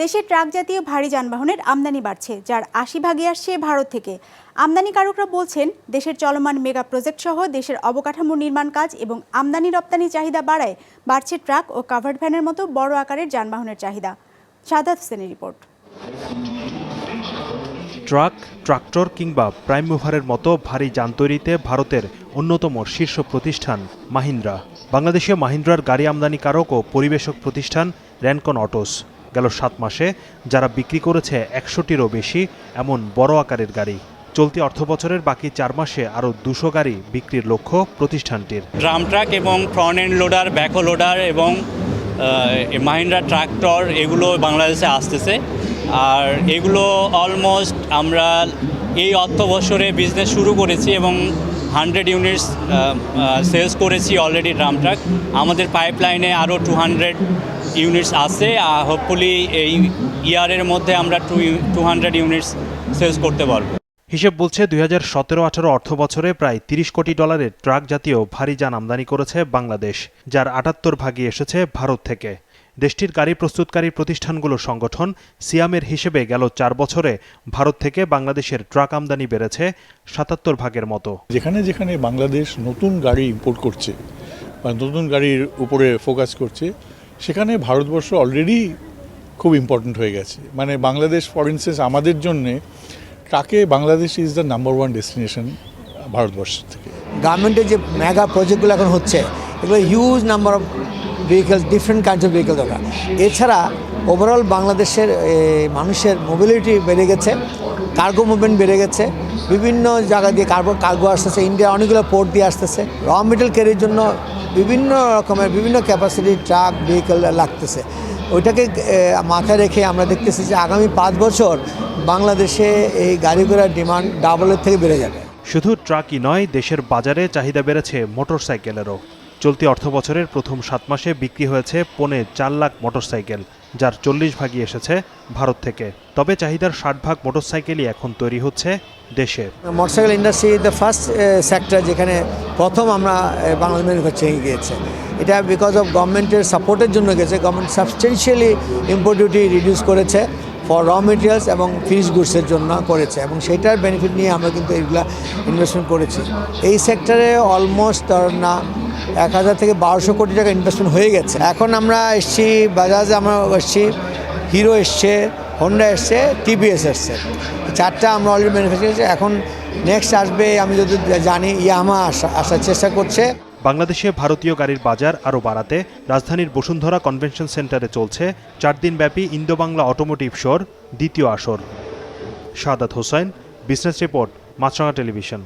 দেশে ট্রাক জাতীয় ভারী যানবাহনের আমদানি বাড়ছে, যার আশি ভাগে আসছে ভারত থেকে। আমদানিকারকরা বলছেন, দেশের চলমান মেগা প্রজেক্ট সহ দেশের অবকাঠামো নির্মাণ কাজ এবং আমদানি রপ্তানি চাহিদা বাড়ায় বাড়ছে ট্রাক ও কাভার্ড ভ্যানের মতো বড় আকারের যানবাহনের চাহিদা। সাদাত হোসেনের রিপোর্ট। ট্রাক, ট্রাক্টর কিংবা প্রাইম মুভারের মতো ভারী যান তৈরিতে ভারতের অন্যতম শীর্ষ প্রতিষ্ঠান মাহিন্দ্রা। বাংলাদেশে মাহিন্দ্রার গাড়ি আমদানিকারক ও পরিবেশক প্রতিষ্ঠান র্যানকন অটোস। গেল সাত মাসে। যারা বিক্রি করেছে একশোটিরও বেশি, এমন বড় আকারের গাড়ি। চলতি অর্থবছরের বাকি চার মাসে আরও দুশো গাড়ি বিক্রির লক্ষ্য প্রতিষ্ঠানটির। ড্রাম ট্রাক এবং front end loader, backhoe loader এবং মাহিন্দ্রা ট্রাক্টর, এগুলো বাংলাদেশে আসতেছে। আর এগুলো অলমোস্ট আমরা এই অর্থ বছরে বিজনেস শুরু করেছি এবং হান্ড্রেড ইউনিটস সেলস করেছি অলরেডি ড্রাম ট্রাক। আমাদের পাইপলাইনে আরও টু হান্ড্রেড ইউনিটস আছে হোপফুলি এই ইয়ারের মধ্যে আমরা two two hundred units sales করতে পারব। হিসেব বলছে দুই হাজার সতেরো আঠারো অর্থ বছরে প্রায় তিরিশ কোটি ডলারের ট্রাক জাতীয় ভারী যান আমদানি করেছে বাংলাদেশ যার আটাত্তর ভাগই এসেছে ভারত থেকে। দেশটির গাড়ি প্রস্তুতকারী প্রতিষ্ঠানগুলোর সংগঠন সিয়ামের হিসেবে গেল চার বছরে ভারত থেকে বাংলাদেশের ট্রাক আমদানি বেড়েছে সাতাত্তর ভাগের মতো। যেখানে যেখানে বাংলাদেশ নতুন গাড়ি ইম্পোর্ট করছে বা নতুন গাড়ির উপরে ফোকাস করছে সেখানে ভারতবর্ষ অলরেডি খুব ইম্পর্টেন্ট হয়ে গেছে। মানে বাংলাদেশ ফর ইনস্টেন্স আমাদের জন্যে ট্রাকে Bangladesh is the number one destination Bharatvarsha থেকে। গার্মেন্টের যে মেগা প্রজেক্টগুলো এখন হচ্ছে, এগুলো huge number of vehicle different kinds of vehicle দরকার। এছাড়া ওভারঅল বাংলাদেশের মানুষের মোবিলিটি বেড়ে গেছে কার্গো মুভমেন্ট বেড়ে গেছে। বিভিন্ন জায়গা দিয়ে কার্গো কার্গো আসতেছে ইন্ডিয়া অনেকগুলো পোর্ট দিয়ে আসতেছে। র মেটেরিয়াল ক্যারির জন্য বিভিন্ন রকমের, বিভিন্ন ক্যাপাসিটি ট্রাক ভেহিকেল লাগতেছে। ওইটাকে মাথায় রেখে আমরা দেখতেছি যে আগামী পাঁচ বছর বাংলাদেশে এই গাড়ি ঘোড়ার ডিমান্ড ডাবলের থেকে বেড়ে যাবে। শুধু ট্রাকই নয়, দেশের বাজারে চাহিদা বেড়েছে মোটরসাইকেলেরও। চলতি অর্থবছরের প্রথম সাত মাসে বিক্রি হয়েছে পৌনে চার লাখ মোটরসাইকেল, যার চল্লিশ ভাগই এসেছে ভারত থেকে। তবে চাহিদার ষাট ভাগ মোটরসাইকেলই এখন তৈরি হচ্ছে দেশে। Motorcycle industry the first sector যেখানে প্রথম আমরা বাংলাদেশ ম্যানুফ্যাকচারিং গিয়েছে। এটা বিকজ অফ গভর্নমেন্টের সাপোর্টের জন্য গেছে government substantially import duty reduce করেছে। ফর র মেটেরিয়ালস এবং ফিনিশ গুডসের জন্য করেছে এবং সেটার বেনিফিট নিয়ে আমরা কিন্তু এইগুলা ইনভেস্টমেন্ট করেছি। এই সেক্টরে অলমোস্ট ধর না, এক হাজার থেকে বারোশো কোটি টাকা ইনভেস্টমেন্ট হয়ে গেছে। এখন আমরা এসছি বাজাজে আমরা এসছি হিরো এসছে হন্ডা এসছে টিভিএস এসছে। চারটা আমরা অলরেডি ম্যানুফ্যাকচার এখন নেক্সট আসবে, আমি যদি জানি ইয়ামা আসা আসার চেষ্টা করছে। বাংলাদেশে ভারতীয় গাড়ির বাজার আরও বাড়াতে রাজধানীর বসুন্ধরা কনভেনশন সেন্টারে চলছে চার দিনব্যাপী ইন্দো বাংলা অটোমোটিভ শোর, দ্বিতীয় আসর। Sadat Hossain, business report, Maasranga television.